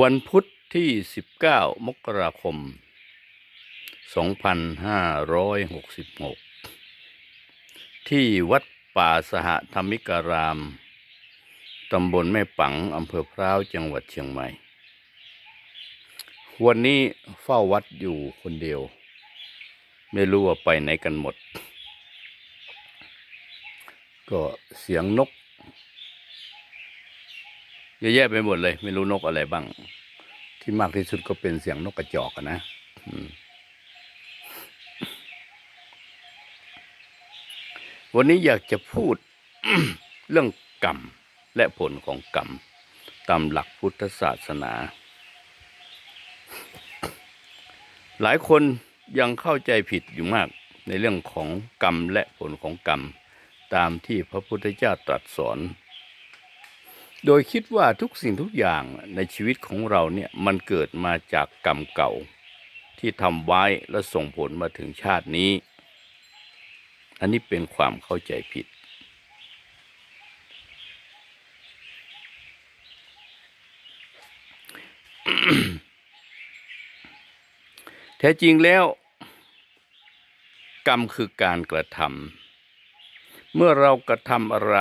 วันพุธที่ 19 มกราคม 2566 ที่วัดป่าสหธรรมิการาม ตำบลแม่ปัง อำเภอพร้าว จังหวัดเชียงใหม่ วันนี้เฝ้าวัดอยู่คนเดียว ไม่รู้ว่าไปไหนกันหมด ก็เสียงนก เยอะแยะไปหมดเลย ไม่รู้นกอะไรบ้าง ที่มากที่สุดก็เป็นเสียงนกกระจอกอะนะวันนี้อยากจะพูดเรื่องกรรมและผลของกรรม ตามหลักพุทธศาสนา หลายคนยังเข้าใจผิดอยู่มากในเรื่องของกรรมและผลของกรรม ตามที่พระพุทธเจ้าตรัสสอน โดยคิดว่าทุกสิ่งทุกอย่างในชีวิตของเราเนี่ยมันเกิดมาจากกรรมเก่า ที่ทำไว้และส่งผลมาถึงชาตินี้ อันนี้เป็นความเข้าใจผิด แท้จริงแล้ว กรรมคือการกระทำเมื่อเรากระทำอะไร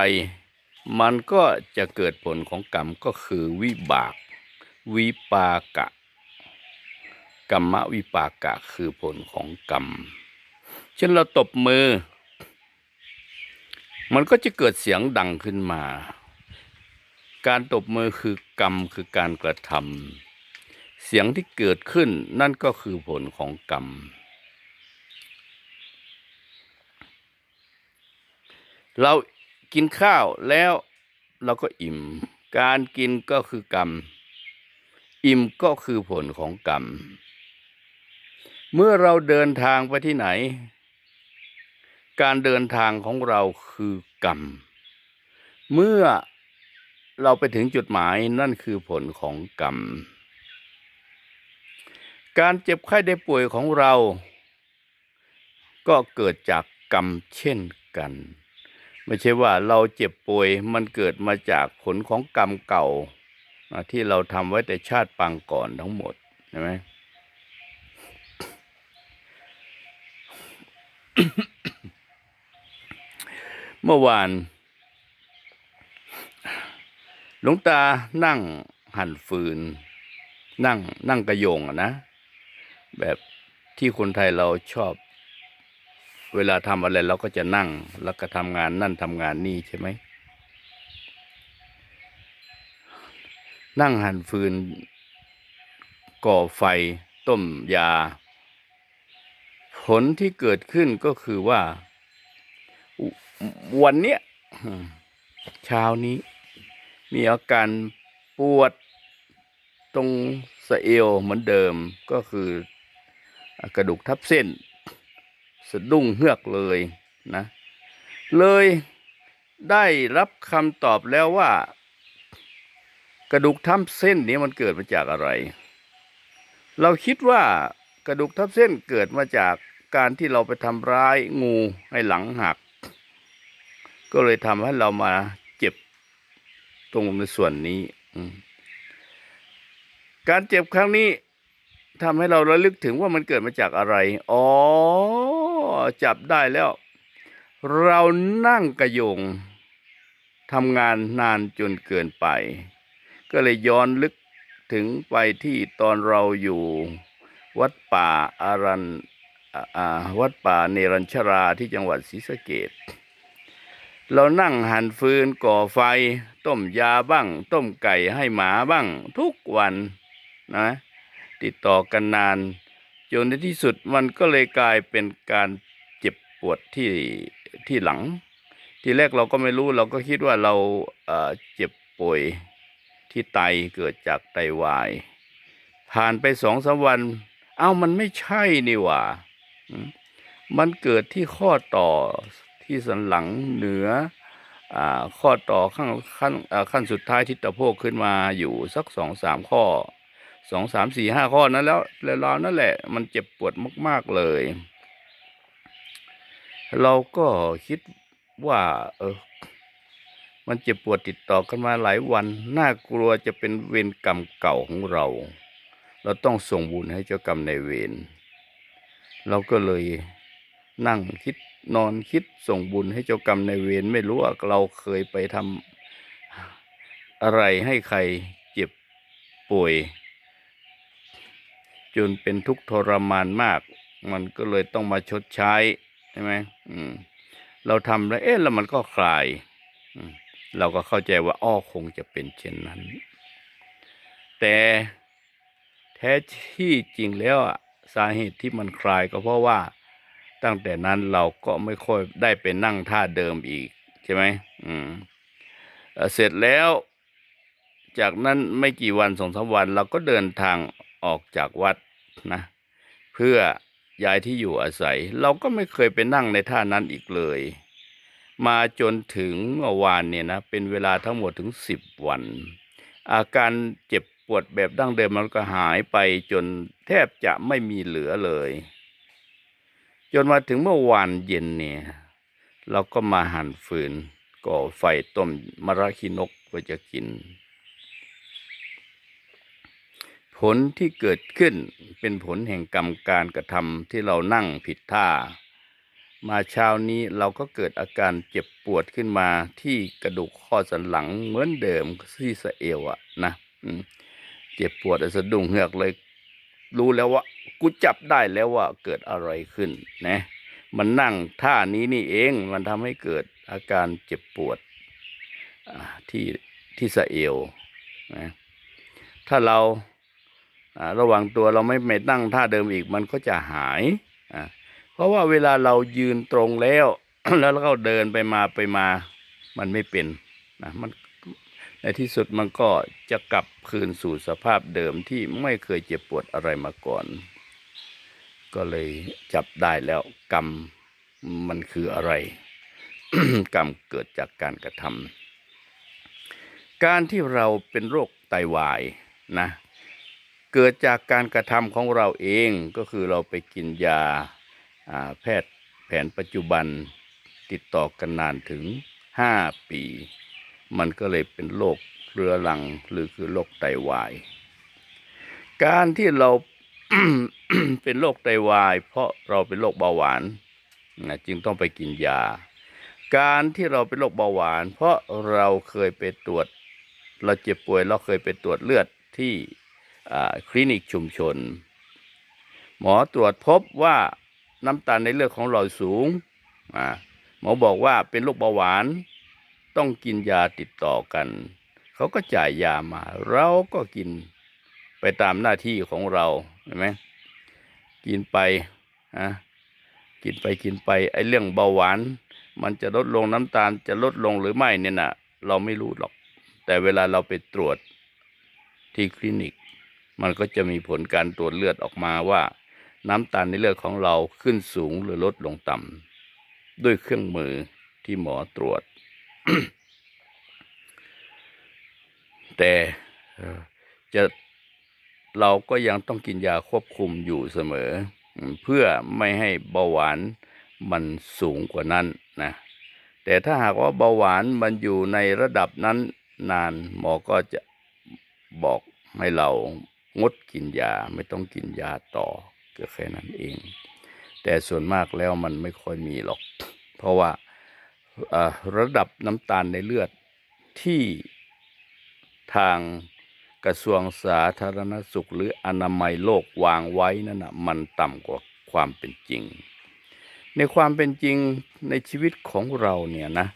มันก็จะเกิดผลของกรรมก็คือวิบาก วิปากะกรรมวิปากะคือผลของกรรม เช่นเราตบมือ มันก็จะเกิดเสียงดังขึ้นมา การตบมือคือกรรมคือการกระทำเสียงที่เกิดขึ้นนั่นก็คือผลของกรรม เรา กินข้าวแล้วเราก็อิ่ม การกินก็คือกรรม อิ่มก็คือผลของกรรม เมื่อเราเดินทางไปที่ไหน การเดินทางของเราคือกรรม เมื่อเราไปถึงจุดหมายนั่นคือผลของกรรม การเจ็บไข้ได้ป่วยของเรา ก็เกิดจากกรรมเช่นกัน ไม่ใช่ว่าเราเจ็บป่วยมันเกิดมาจากผลของกรรมเก่าที่เราทำไว้แต่ชาติปางก่อนทั้งหมดใช่ไหมเมื่อวานหลวงตานั่งหั่นฟืน นั่งนั่งกระยงอะนะ แบบที่คนไทยเราชอบ เวลาทำอะไรเราก็จะนั่ง แล้วก็ทำงานนั่นทำงานนี่ใช่ไหม นั่งหั่นฟืน ก่อไฟ ต้มยา ผลที่เกิดขึ้นก็คือว่า วันเนี้ยเช้านี้ มีอาการปวดตรงสะเอวเหมือนเดิมก็คือกระดูกทับเส้น สะดุ้งเฮือกเลยนะ เลยได้รับคำตอบแล้วว่า กระดูกทับเส้นนี้มันเกิดมาจากอะไร เราคิดว่ากระดูกทับเส้นเกิดมาจากการที่เราไปทำร้ายงูให้หลังหัก ก็เลยทำให้เรามาเจ็บตรงในส่วนนี้การเจ็บครั้งนี้ทำให้เราระลึกถึงว่ามันเกิดมาจากอะไร อ๋อ จับได้แล้ว เรานั่งกระโยงทำงานนานจนเกินไป ก็เลยย้อนลึกถึงไปที่ตอนเราอยู่วัดป่าอารันวัดป่าเนรัญชราที่จังหวัดศรีสะเกดเรานั่งหันฟืนก่อไฟ ต้มยาบ้าง ต้มไก่ให้หมาบ้าง ทุกวันนะ ติดต่อกันนาน จนในที่สุดมันก็เลยกลายเป็นการเจ็บปวดที่ที่หลัง ทีแรกเราก็ไม่รู้เราก็คิดว่าเราเจ็บป่วยที่ไตเกิดจากไตวาย ผ่านไปสองสาวัน เอ้ามันไม่ใช่นี่หว่า มันเกิดที่ข้อต่อที่สันหลังเหนืออข้อต่อขั้นขั้นขั้นสุดท้ายที่ตะโพกขึ้นมาอยู่สักสองสามข้อ สองสามสี่ห้าข้อนั้นแล้วแล้วนั่นแหละ มันเจ็บปวดมาก ๆเลย เราก็คิดว่า เออ มันเจ็บปวดติดต่อกันมาหลายวัน น่ากลัวจะเป็นเวรกรรมเก่าของเรา เราต้องส่งบุญให้เจ้ากรรมในเวรเราก็เลยนั่งคิดนอนคิดส่งบุญให้เจ้ากรรมในเวรไม่รู้ว่าเราเคยไปทำอะไรให้ใครเจ็บป่วย จนเป็นทุกข์ทรมานมาก มันก็เลยต้องมาชดใช้ใช่ไหมอืมเราทำแล้วเอ๊ะแล้วมันก็คลายอืมเราก็เข้าใจว่าอ้อคงจะเป็นเช่นนั้น แต่แท้ที่จริงแล้วอะสาเหตุที่มันคลายก็เพราะว่าตั้งแต่นั้นเราก็ไม่ค่อยได้ไปนั่งท่าเดิมอีกใช่ไหมอืมเสร็จแล้ว จากนั้นไม่กี่วันสองสามวัน เราก็เดินทาง ออกจากวัดนะเพื่อย้ายที่อยู่อาศัย เราก็ไม่เคยไปนั่งในท่านั้นอีกเลย มาจนถึงเมื่อวานเนี่ยนะเป็นเวลาทั้งหมดถึงสิบวัน อาการเจ็บปวดแบบดั้งเดิมมันก็หายไปจนแทบจะไม่มีเหลือเลย จนมาถึงเมื่อวานเย็นเนี่ยเราก็มาหั่นฟืนก่อไฟต้มมะระขีนกไว้จะกิน ผลที่เกิดขึ้นเป็นผลแห่งกรรมการกระทำที่เรานั่งผิดท่า มาเช้านี้เราก็เกิดอาการเจ็บปวดขึ้นมาที่กระดูกข้อสันหลังเหมือนเดิมที่สะเอวอะนะเจ็บปวดสะดุ้งเหือกเลย รู้แล้วว่ากูจับได้แล้วว่าเกิดอะไรขึ้นนะมันนั่งท่านี้นี่เองมันทำให้เกิดอาการเจ็บปวดที่ที่สะเอวนะถ้าเรา ระวังตัวเราไม่ไม่นั่งท่าเดิมอีกมันก็จะหายเพราะว่าเวลาเรายืนตรงแล้ว แล้วเราก็เดินไปมาไปมามันไม่เป็นนะมันในที่สุดมันก็จะกลับคืนสู่สภาพเดิมที่ไม่เคยเจ็บปวดอะไรมาก่อน ก็เลยจับได้แล้วกรรมมันคืออะไร กรรมเกิดจากการกระทำการที่เราเป็นโรคไตวายนะ เกิดจากการกระทำของเราเองก็คือเราไปกินยาแพทย์แผนปัจจุบันติดต่อกันนานถึง 5 ปี มันก็เลยเป็นโรคเรื้อรังหรือคือโรคไตวาย การที่เราเป็นโรคไตวาย เพราะเราเป็นโรคเบาหวานนะจึงต้องไปกินยา การที่เราเป็นโรคเบาหวาน เพราะเราเคยไปตรวจ เราเจ็บป่วยเราเคยไปตรวจเลือดที่ คลินิกชุมชน หมอตรวจพบว่าน้ำตาลในเลือดของเราสูง หมอบอกว่าเป็นโรคเบาหวาน ต้องกินยาติดต่อกัน เขาก็จ่ายยามา เราก็กินไปตามหน้าที่ของเราเห็นไหมกินไปอะกินไปกินไปไอ้เรื่องเบาหวาน มันจะลดลงน้ำตาลจะลดลงหรือไม่เนี่ยนะเราไม่รู้หรอก แต่เวลาเราไปตรวจที่คลินิก มันก็จะมีผลการตรวจเลือดออกมาว่า น้ำตาลในเลือดของเราขึ้นสูงหรือลดลงต่ำด้วยเครื่องมือที่หมอตรวจ แต่เอ่อจะเราก็ยังต้องกินยาควบคุมอยู่เสมอ เพื่อไม่ให้เบาหวานมันสูงกว่านั้นนะแต่ถ้าหากว่าเบาหวานมันอยู่ในระดับนั้นนานหมอก็จะบอกให้เรา งดกินยาไม่ต้องกินยาต่อก็แค่นั้นเอง แต่ส่วนมากแล้วมันไม่ค่อยมีหรอก เพราะว่าระดับน้ำตาลในเลือดที่ทางกระทรวงสาธารณสุข หรืออนามัยโลกวางไว้นั่นนะมันต่ำกว่าความเป็นจริง ในความเป็นจริงในชีวิตของเราเนี่ยนะ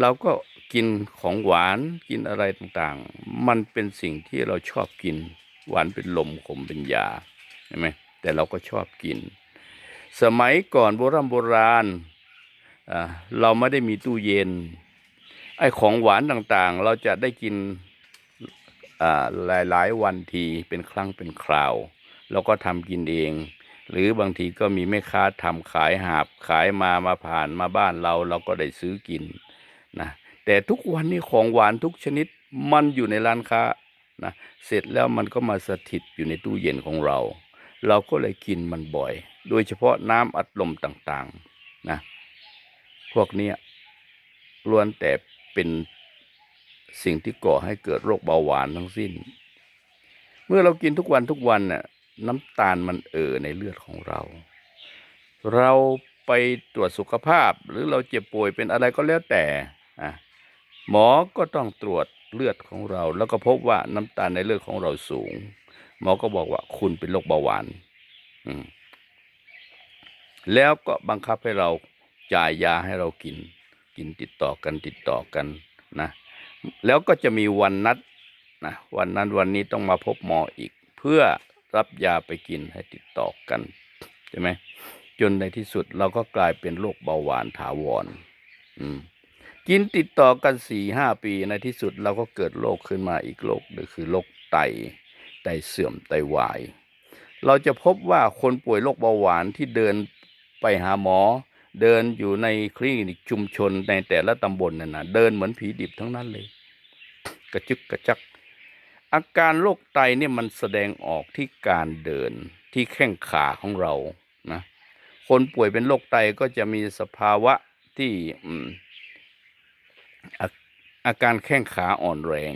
เราก็กินของหวานกินอะไรต่างๆ มันเป็นสิ่งที่เราชอบกิน หวานเป็นลมขมเป็นยาใช่ไหมแต่เราก็ชอบกิน สมัยก่อนโบราณโบราณเราไม่ได้มีตู้เย็นไอ้ของหวานต่างๆ เราจะได้กินอ่าหลายๆวันทีเป็นครั้งเป็นคราว เราก็ทำกินเอง หรือบางทีก็มีแม่ค้าทำขายหาบขายมามาผ่านมาบ้านเราเราก็ได้ซื้อกินนะแต่ทุกวันนี้ของหวานทุกชนิดมันอยู่ในร้านค้า นะเสร็จแล้วมันก็มาสถิตอยู่ในตู้เย็นของเรา เราก็เลยกินมันบ่อย โดยเฉพาะน้ำอัดลมต่างๆนะพวกนี้ล้วนแต่เป็นสิ่งที่ก่อให้เกิดโรคเบาหวานทั้งสิ้น เมื่อเรากินทุกวันทุกวันน่ะน้ำตาลมันเอ่อในเลือดของเรา เราไปตรวจสุขภาพหรือเราเจ็บป่วยเป็นอะไรก็แล้วแต่หมอก็ต้องตรวจ เลือดของเรา แล้วก็พบว่าน้ำตาลในเลือดของเราสูง หมอก็บอกว่าคุณเป็นโรคเบาหวานอืมแล้วก็บังคับให้เราจ่ายยาให้เรากิน กินติดต่อกันติดต่อกันนะ แล้วก็จะมีวันนัดนะวันนั้นวันนี้ต้องมาพบหมออีก เพื่อรับยาไปกินให้ติดต่อกันใช่ไหมจนในที่สุดเราก็กลายเป็นโรคเบาหวานถาวร อืม กินติดต่อกันสี่ห้าปีในที่สุดเราก็เกิดโรคขึ้นมาอีกโรคหนึ่งคือโรคไตไตเสื่อมไตวาย เราจะพบว่าคนป่วยโรคเบาหวานที่เดินไปหาหมอ เดินอยู่ในคลินิกชุมชนในแต่ละตำบลนั่นนะเดินเหมือนผีดิบทั้งนั้นเลย กระจึกกระจัก อาการโรคไตเนี่ยมันแสดงออกที่การเดินที่แข้งขาของเรานะคนป่วยเป็นโรคไตก็จะมีสภาวะที่ อาอาการแข้งขาอ่อนแรง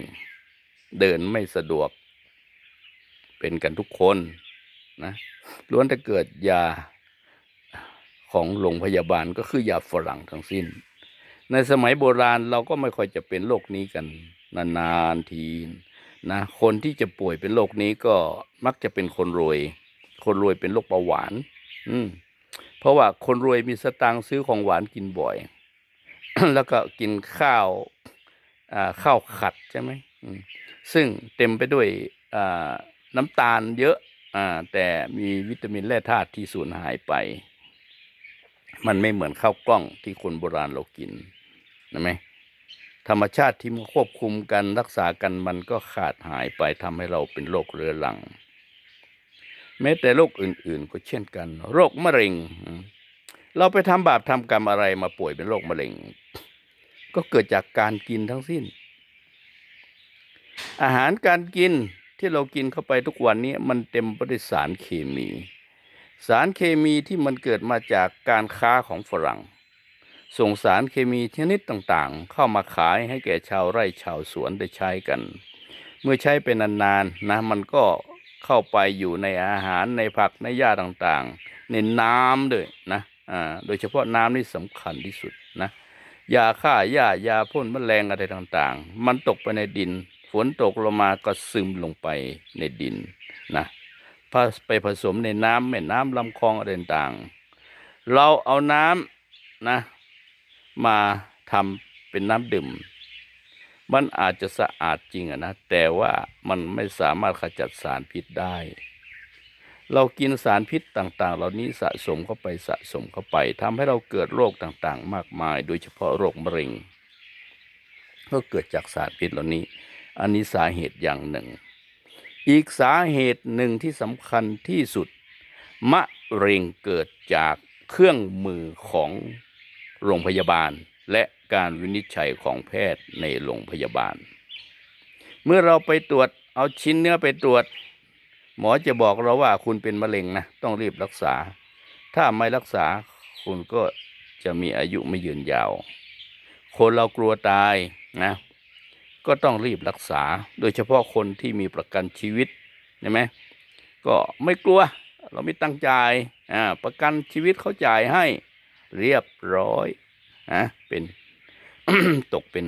เดินไม่สะดวก เป็นกันทุกคนนะล้วนแต่เกิดยาของโรงพยาบาลก็คือยาฝรั่งทั้งสิ้น ในสมัยโบราณเราก็ไม่ค่อยจะเป็นโรคนี้กัน นานๆทีนะคนที่จะป่วยเป็นโรคนี้ก็มักจะเป็นคนรวย คนรวยเป็นโรคเบาหวาน อืมเพราะว่าคนรวยมีสตางค์ซื้อของหวานกินบ่อย แล้วก็กินข้าวข้าวขัดใช่ไหมซึ่งเต็มไปด้วยน้ำตาลเยอะแต่มีวิตามินแร่ธาตุที่สูญหายไป มันไม่เหมือนข้าวกล้องที่คนโบราณเรากินนะไหมธรรมชาติที่มันควบคุมกันรักษากันมันก็ขาดหายไปทำให้เราเป็นโรคเรื้อรัง แม้แต่โรคอื่นๆ ก็เช่นกัน โรคมะเร็ง เราไปทำบาปทำกรรมอะไรมาป่วยเป็นโรคมะเร็ง ก็เกิดจากการกินทั้งสิ้น อาหารการกินที่เรากินเข้าไปทุกวันนี้มันเต็มไปด้วยสารเคมี สารเคมีที่มันเกิดมาจากการค้าของฝรั่ง ส่งสารเคมีชนิดต่างๆ เข้ามาขายให้แก่ชาวไร่ชาวสวนได้ใช้กัน เมื่อใช้เป็นนานๆนะมันก็เข้าไปอยู่ในอาหารในผักในหญ้าต่างๆ ในน้ำด้วยนะ อ่าโดยเฉพาะน้ำนี่สำคัญที่สุดนะยาฆ่าหญ้ายาพ่นแมลงอะไรต่างๆ มันตกไปในดิน ฝนตกลงมาก็ซึมลงไปในดินนะพไปผสมในน้ำแม่น้ำลำคลองอะไรต่างๆ เราเอาน้ำนะมาทำเป็นน้ำดื่ม มันอาจจะสะอาดจริงอะนะ แต่ว่ามันไม่สามารถขจัดสารพิษได้ เรากินสารพิษต่างๆ เหล่านี้สะสมเข้าไปสะสมเข้าไปทำให้เราเกิดโรคต่างๆ มากมาย โดยเฉพาะโรคมะเร็ง ก็เกิดจากสารพิษเหล่านี้ อันนี้สาเหตุอย่างหนึ่ง อีกสาเหตุหนึ่งที่สำคัญที่สุด มะเร็งเกิดจากเครื่องมือของโรงพยาบาล และการวินิจฉัยของแพทย์ในโรงพยาบาล เมื่อเราไปตรวจเอาชิ้นเนื้อไปตรวจ หมอจะบอกเราว่าคุณเป็นมะเร็งนะต้องรีบรักษา ถ้าไม่รักษาคุณก็จะมีอายุไม่ยืนยาว คนเรากลัวตายนะ ก็ต้องรีบรักษา โดยเฉพาะคนที่มีประกันชีวิตใช่ไหมก็ไม่กลัว เราไม่ตั้งใจายอ่าประกันชีวิตเขาจ่ายให้เรียบร้อยนะเป็นตกเป็น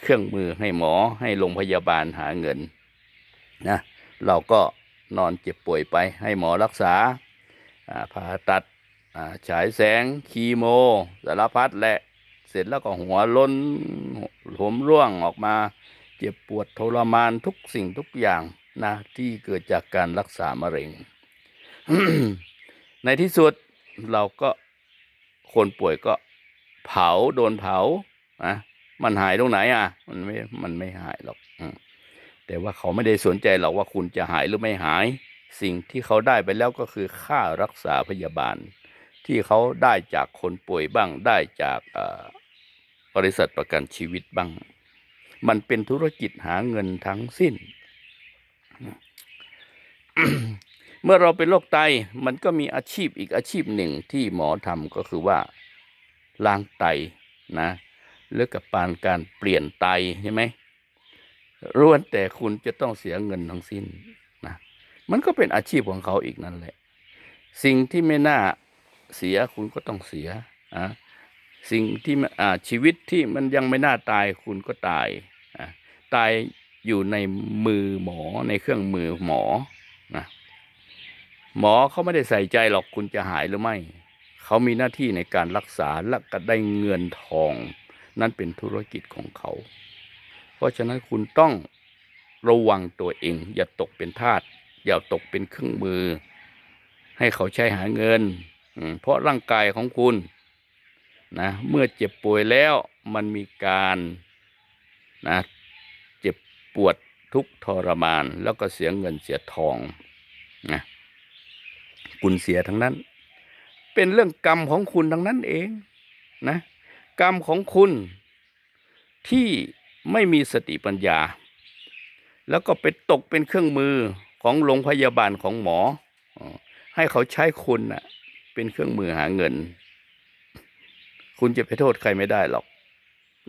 เครื่องมือให้หมอให้โรงพยาบาลหาเงินนะเราก็ นอนเจ็บป่วยไปให้หมอรักษาผ่าตัดฉายแสงคีโม สารพัดแหละเสร็จแล้วก็หัวล้นผมร่วงออกมา เจ็บปวดทรมานทุกสิ่งทุกอย่างนะที่เกิดจากการรักษามะเร็ง ในที่สุดเราก็คนป่วยก็เผาโดนเผานะมันหายตรงไหนอะ มันไม่มันไม่หายหรอกอ แต่ว่าเขาไม่ได้สนใจหรอกว่าคุณจะหายหรือไม่หาย สิ่งที่เขาได้ไปแล้วก็คือค่ารักษาพยาบาล ที่เขาได้จากคนป่วยบ้างได้จากบริษัทประกันชีวิตบ้าง มันเป็นธุรกิจหาเงินทั้งสิ้น เมื่อเราเป็นโรคไตมันก็มีอาชีพอีกอาชีพหนึ่งที่หมอทำก็คือว่าล้างไตนะหรือกับปานการเปลี่ยนไตใช่ไหม ล้วนแต่คุณจะต้องเสียเงินทั้งสิ้นนะมันก็เป็นอาชีพของเขาอีกนั่นแหละ สิ่งที่ไม่น่าเสียคุณก็ต้องเสียอะสิ่งที่อ่าชีวิตที่มันยังไม่น่าตายคุณก็ตายอะตายอยู่ในมือหมอในเครื่องมือหมอนะหมอเขาไม่ได้ใส่ใจหรอกคุณจะหายหรือไม่ เขามีหน้าที่ในการรักษาและก็ได้เงินทอง นั่นเป็นธุรกิจของเขา เพราะฉะนั้นคุณต้องระวังตัวเอง อย่าตกเป็นทาสอย่าตกเป็นเครื่องมือ ให้เขาใช้หาเงิน เพราะร่างกายของคุณนะเมื่อเจ็บป่วยแล้วมันมีการนะเจ็บปวดทุกทรมาน แล้วก็เสียเงินเสียทองนะคุณเสียทั้งนั้น เป็นเรื่องกรรมของคุณทั้งนั้นเองนะกรรมของคุณที่ ไม่มีสติปัญญา แล้วก็ไปตกเป็นเครื่องมือของโรงพยาบาลของหมอ ให้เขาใช้คุณนะเป็นเครื่องมือหาเงิน คุณจะไปโทษใครไม่ได้หรอก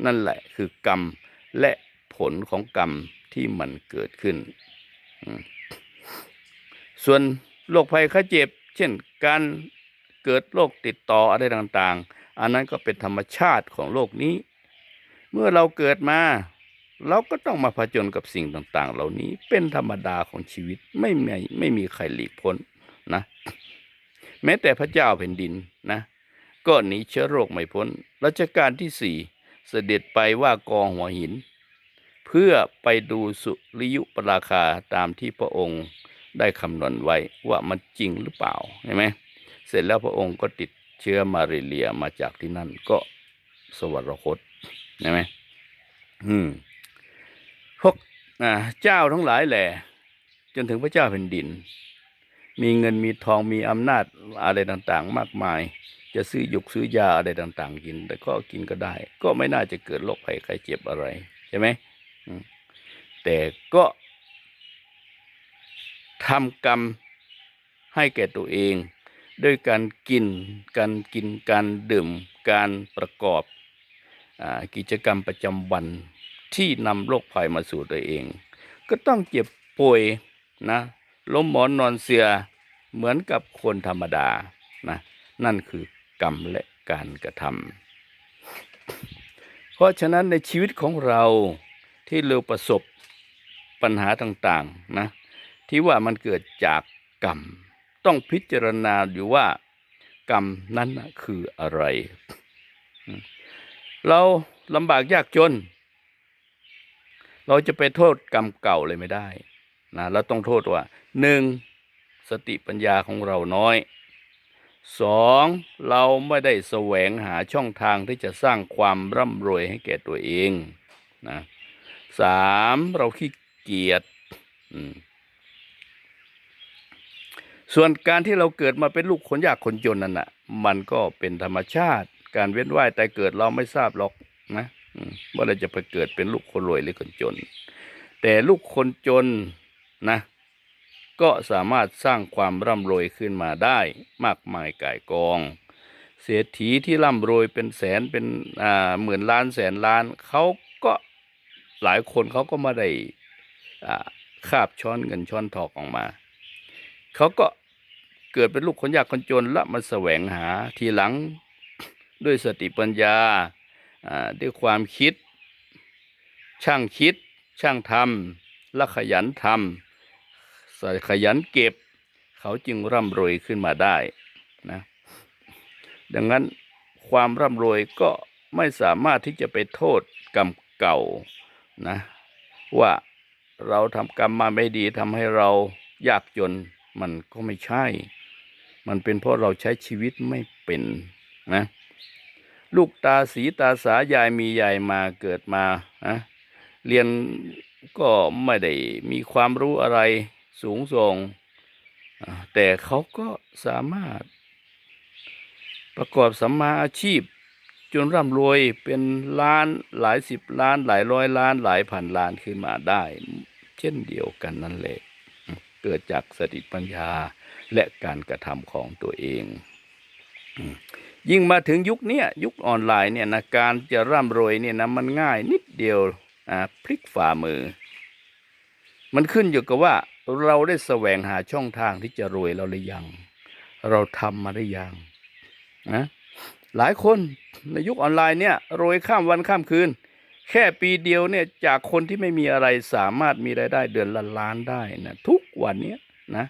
นั่นแหละคือกรรมและผลของกรรมที่มันเกิดขึ้น ส่วนโรคภัยไข้เจ็บ เช่นการเกิดโรคติดต่ออะไรต่าง ๆ อันนั้นก็เป็นธรรมชาติของโลกนี้ เมื่อเราเกิดมา เราก็ต้องมาผจญกับสิ่งต่างๆ เหล่านี้เป็นธรรมดาของชีวิตไม่มีไม่มีใครหลีกพ้นนะ แม้แต่พระเจ้าแผ่นดินนะก็หนีเชื้อโรคไม่พ้นรัชกาลที่สี่เสด็จไปว่ากองหัวหิน เพื่อไปดูสุริยุปราคาตามที่พระองค์ได้คำนวณไว้ว่ามันจริงหรือเปล่าเห็นไหมเสร็จแล้วพระองค์ก็ติดเชื้อมาเรียมาจากที่นั่นก็สวรรคต เห็นไหมอืมพวกอ่าเจ้าทั้งหลายแหละจนถึงพระเจ้าแผ่นดิน มีเงินมีทองมีอำนาจอะไรต่างๆ มากมาย จะซื้อหยุกซื้อยาอะไรต่าง ๆ กิน แต่ก็กินก็ได้ ก็ไม่น่าจะเกิดโรคภัยไข้เจ็บอะไร ใช่ไหมอืมแต่ก็ทำกรรมให้แก่ตัวเอง ด้วยการกิน การกินการดื่ม การประกอบอา กิจกรรมประจำวันที่นำโรคภัยมาสู่ตัวเอง ก็ต้องเจ็บป่วยนะล้มหมอนนอนเสือเหมือนกับคนธรรมดานะนั่นคือกรรมและการกระทำเพราะฉะนั้นในชีวิตของเราที่เราประสบปัญหาต่างๆนะที่ว่ามันเกิดจากกรรม ต้องพิจารณาอยู่ว่ากรรมนั้นคืออะไร เราลำบากยากจน เราจะไปโทษกรรมเก่าเลยไม่ได้นะเราต้องโทษว่าหนึ่งสติปัญญาของเราน้อยสองเราไม่ได้แสวงหาช่องทางที่จะสร้างความร่ำรวยให้แก่ตัวเองนะสามเราขี้เกียจส่วนการที่เราเกิดมาเป็นลูกคนยากคนจนนั่นน่ะ มันก็เป็นธรรมชาติ การเว้นว่ายแต่เกิดเราไม่ทราบหรอกนะว่าเราจะไปเกิดเป็นลูกคนรวยหรือคนจน แต่ลูกคนจนนะ ก็สามารถสร้างความร่ำรวยขึ้นมาได้มากมายก่ายกอง เศรษฐีที่ร่ำรวยเป็นแสนเป็นอ่าหมื่นล้านแสนล้านเขาก็หลายคนเขาก็มาได้อ่าคาบช้อนเงินช้อนทองออกมา เขาก็เกิดเป็นลูกคนยากคนจนและมาแสวงหาทีหลัง ด้วยสติปัญญาด้วยความคิด ช่างคิด ช่างทำและขยันทำใส่ขยันเก็บ เขาจึงร่ำรวยขึ้นมาได้นะดังนั้นความร่ำรวยก็ไม่สามารถที่จะไปโทษกรรมเก่านะว่าเราทำกรรมมาไม่ดีทำให้เรายากจนมันก็ไม่ใช่ มันเป็นเพราะเราใช้ชีวิตไม่เป็นนะ ลูกตาสีตาสายายมียายมาเกิดมานะเรียนก็ไม่ได้มีความรู้อะไรสูงส่ง แต่เขาก็สามารถ ประกอบสัมมาอาชีพ จนร่ำรวยเป็นล้านหลายสิบล้านหลายร้อยล้านหลายพันล้านขึ้นมาได้ เช่นเดียวกันนั่นแหละ เกิดจากสติปัญญาและการกระทำของตัวเองอ ยิ่งมาถึงยุคนี้ยุคออนไลน์เนี่ยนะการจะร่ำรวยเนี่ยนะมันง่ายนิดเดียวอ่าพลิกฝ่ามือ มันขึ้นอยู่กับว่าเราได้แสวงหาช่องทางที่จะรวยเราหรือยัง เราทำมาหรือยังนะหลายคนในยุคออนไลน์เนี่ยรวยข้ามวันข้ามคืน แค่ปีเดียวเนี่ยจากคนที่ไม่มีอะไรสามารถมีรายได้เดือนละล้านได้นะทุกวันนี้นะ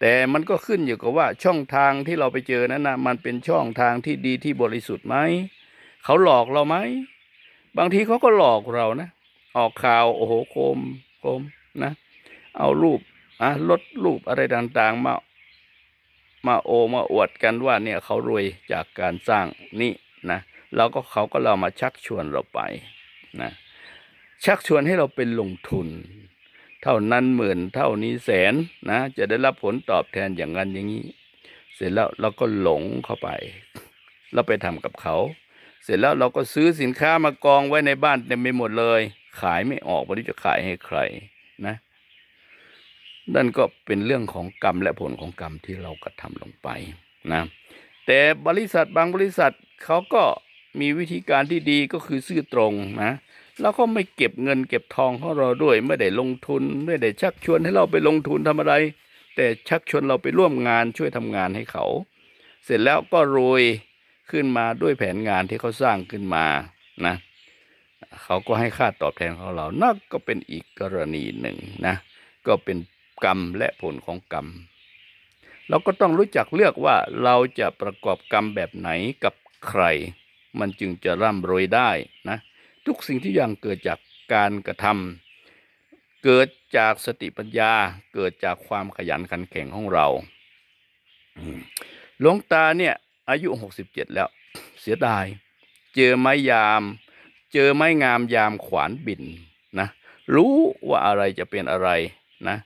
แต่มันก็ขึ้นอยู่กับว่าช่องทางที่เราไปเจอนั้นนะมันเป็นช่องทางที่ดีที่บริสุทธิ์ไหมเขาหลอกเราไหมบางทีเขาก็หลอกเรานะ ออกข่าวโอ้โหโคมโคมนะ เอารูปอะลดรูปอะไรต่างๆ มา มาโอมาอวดกันว่าเนี่ยเขารวยจากการสร้างนี่นะแล้วก็เขาก็เรามาชักชวนเราไปนะชักชวนให้เราเป็นลงทุน เท่านั้นหมื่นเท่านี้แสนนะ จะได้รับผลตอบแทนอย่างนั้นอย่างนี้ เสร็จแล้วเราก็หลงเข้าไป เราไปทำกับเขา เสร็จแล้วเราก็ซื้อสินค้ามากองไว้ในบ้านเต็มไปหมดเลย ขายไม่ออกไม่รู้จะขายให้ใครนะนั่นก็เป็นเรื่องของกรรมและผลของกรรมที่เรากระทำลงไปนะแต่บริษัทบางบริษัทเขาก็มีวิธีการที่ดีก็คือซื่อตรงนะ แล้วก็ไม่เก็บเงินเก็บทองของเราด้วย ไม่ได้ลงทุน ไม่ได้ชักชวนให้เราไปลงทุนทำอะไร แต่ชักชวนเราไปร่วมงานช่วยทำงานให้เขา เสร็จแล้วก็รวยขึ้นมาด้วยแผนงานที่เขาสร้างขึ้นมานะเขาก็ให้ค่าตอบแทนของเรานั่นก็เป็นอีกกรณีหนึ่งนะก็เป็นกรรมและผลของกรรม เราก็ต้องรู้จักเลือกว่าเราจะประกอบกรรมแบบไหนกับใคร มันจึงจะร่ำรวยได้นะ ทุกสิ่งที่อย่างเกิดจากการกระทำเกิดจากสติปัญญา เกิดจากความขยันขันแข็งของเราหลวงตาเนี่ย อายุหกสิบเจ็ดแล้ว เสียดาย เจอไม้ยาม เจอไม้งามยามขวานบินนะ รู้ว่าอะไรจะเป็นอะไรนะ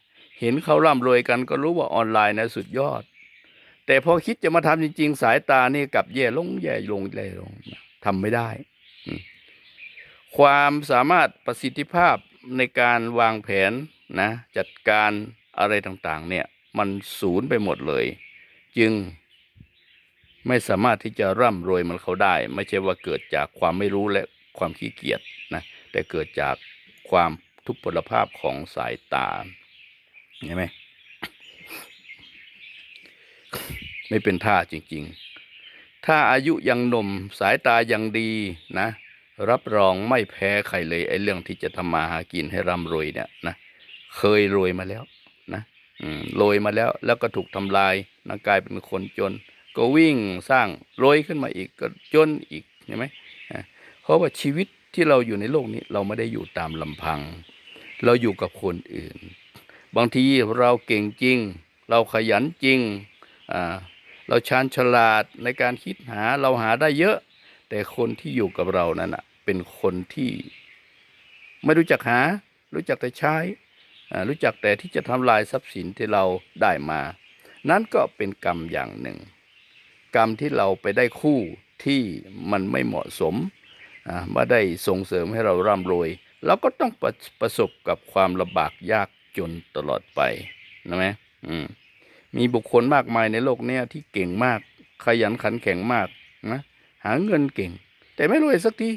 เห็นเขาร่ำรวยกันก็รู้ว่าออนไลน์นะสุดยอด แต่พอคิดจะมาทำจริง ๆ สายตานี่กลับแย่ลงแย่ลงแย่ลงทำไม่ได้ ความสามารถประสิทธิภาพในการวางแผนนะจัดการอะไรต่างๆเนี่ยมันศูนย์ไปหมดเลย จึงไม่สามารถที่จะร่ำรวยมันเขาได้ ไม่ใช่ว่าเกิดจากความไม่รู้และความขี้เกียจนะแต่เกิดจากความทุพพลภาพของสายตาเห็นไหมไม่เป็นท่าจริง ๆ ถ้าอายุยังหนุ่มสายตายังดีนะ รับรองไม่แพ้ใครเลยไอ้เรื่องที่จะทำมาหากินให้ร่ำรวยเนี่ยนะเคยรวยมาแล้วนะรวยมาแล้วแล้วก็ถูกทำลายนะกลายเป็นคนจน ก็วิ่งสร้างรวยขึ้นมาอีกก็จนอีกเห็นไหมเพราะว่าชีวิตที่เราอยู่ในโลกนี้เราไม่ได้อยู่ตามลำพัง เราอยู่กับคนอื่น บางทีเราเก่งจริง เราขยันจริงเราชาญฉลาดในการคิดหาเราหาได้เยอะ แต่คนที่อยู่กับเรานั่นน่ะเป็นคนที่ไม่รู้จักหา รู้จักแต่ใช้ รู้จักแต่ที่จะทำลายทรัพย์สินที่เราได้มา นั่นก็เป็นกรรมอย่างหนึ่ง กรรมที่เราไปได้คู่ที่มันไม่เหมาะสมอ่าได้ส่งเสริมให้เราร่ำรวยเราก็ต้องประประสบกับความลำบากยากจนตลอดไปนะไหมอืมมีบุคคลมากมายในโลกนี้ที่เก่งมาก ขยันขันแข็งมากนะ หาเงินเก่ง แต่ไม่รวยสักที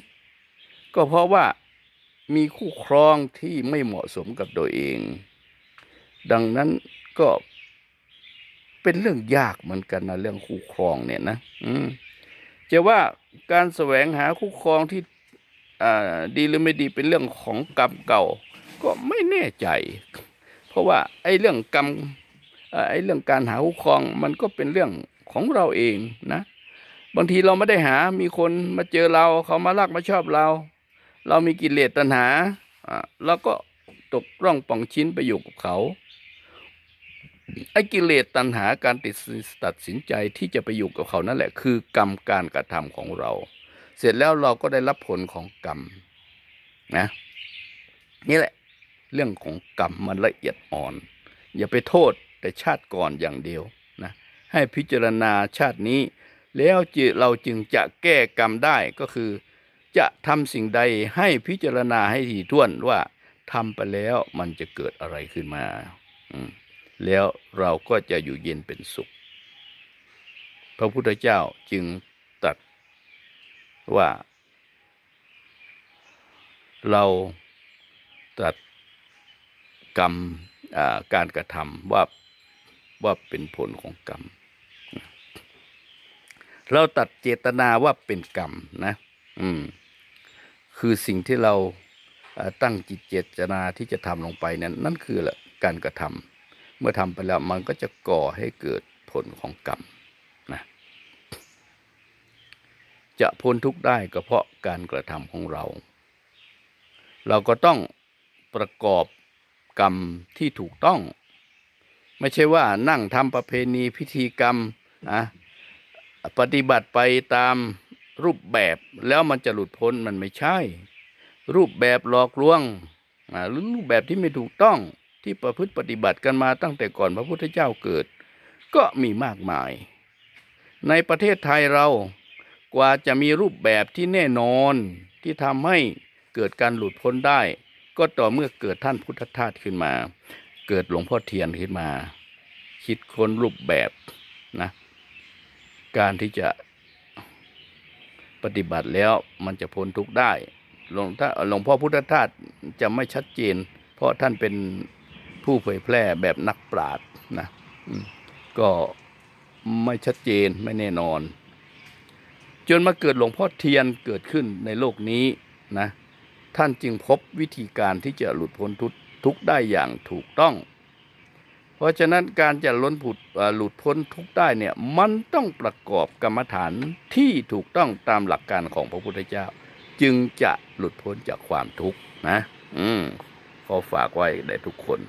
ก็เพราะว่ามีคู่ครองที่ไม่เหมาะสมกับตัวเอง ดังนั้นก็เป็นเรื่องยากเหมือนกันนะเรื่องคู่ครองเนี่ยนะอืมจะว่าการแสวงหาคู่ครองที่ดีหรือไม่ดีเป็นเรื่องของกรรมเก่า ก็ไม่แน่ใจ เพราะว่าไอ้เรื่องกรรมไอ้เรื่องการหาคู่ครองมันก็เป็นเรื่องของเราเองนะ บางทีเราไม่ได้หา มีคนมาเจอเรา เขามารักมาชอบเรา เรามีกิเลสตัณหาเราก็ตกร่องป่องชิ้นไปอยู่กับเขา ไอ้กิเลสตัณหาการติดตัดสินใจที่จะไปอยู่กับเขานั่นแหละ คือกรรมการกระทำของเรา เสร็จแล้วเราก็ได้รับผลของกรรมนะ นี่แหละ เรื่องของกรรมมันละเอียดอ่อน อย่าไปโทษแต่ชาติก่อนอย่างเดียวนะ ให้พิจารณาชาตินี้ แล้วเราจึงจะแก้กรรมได้ก็คือ จะทำสิ่งใดให้พิจารณาให้ถี่ถ้วนว่าทำไปแล้วมันจะเกิดอะไรขึ้นมาอแล้วเราก็จะอยู่เย็นเป็นสุข พระพุทธเจ้าจึงตรัสว่า เราตรัสกรรมการกระทำว่าว่าเป็นผลของกรรม เราตัดเจตนาว่าเป็นกรรมนะ อืม คือสิ่งที่เราตั้งจิตเจตนาที่จะทำลงไปนั้นนั่นคือแหละการกระทำเมื่อทำไปแล้วมันก็จะก่อให้เกิดผลของกรรมนะจะพ้นทุกข์ได้ก็เพราะการกระทำของเรา เราก็ต้องประกอบกรรมที่ถูกต้อง ไม่ใช่ว่านั่งทำประเพณีพิธีกรรมนะ ปฏิบัติไปตามรูปแบบแล้วมันจะหลุดพ้นมันไม่ใช่ รูปแบบหลอกลวงหรือรูปแบบที่ไม่ถูกต้องที่ประพฤติปฏิบัติกันมาตั้งแต่ก่อนพระพุทธเจ้าเกิด ก็มีมากมาย ในประเทศไทยเรากว่าจะมีรูปแบบที่แน่นอนที่ทำให้เกิดการหลุดพ้นได้ ก็ต่อเมื่อเกิดท่านพุทธทาสขึ้นมา เกิดหลวงพ่อเทียนขึ้นมา คิดค้นรูปแบบนะ การที่จะปฏิบัติแล้วมันจะพ้นทุกข์ได้หลวงถ้าหลวงพ่อพุทธทาสจะไม่ชัดเจน เพราะท่านเป็นผู้เผยแพร่แบบนักปราชญ์นะก็ไม่ชัดเจนไม่แน่นอน จนมาเกิดหลวงพ่อเทียนเกิดขึ้นในโลกนี้นะท่านจึงพบวิธีการที่จะหลุดพ้นทุกทุกข์ได้อย่างถูกต้อง เพราะฉะนั้นการจะล้นผุดหลุดพ้นทุกข์ได้เนี่ยมันต้องประกอบกรรมฐานที่ถูกต้องตามหลักการของพระพุทธเจ้า จึงจะหลุดพ้นจากความทุกข์นะ อืมขอฝากไว้ได้ทุกคน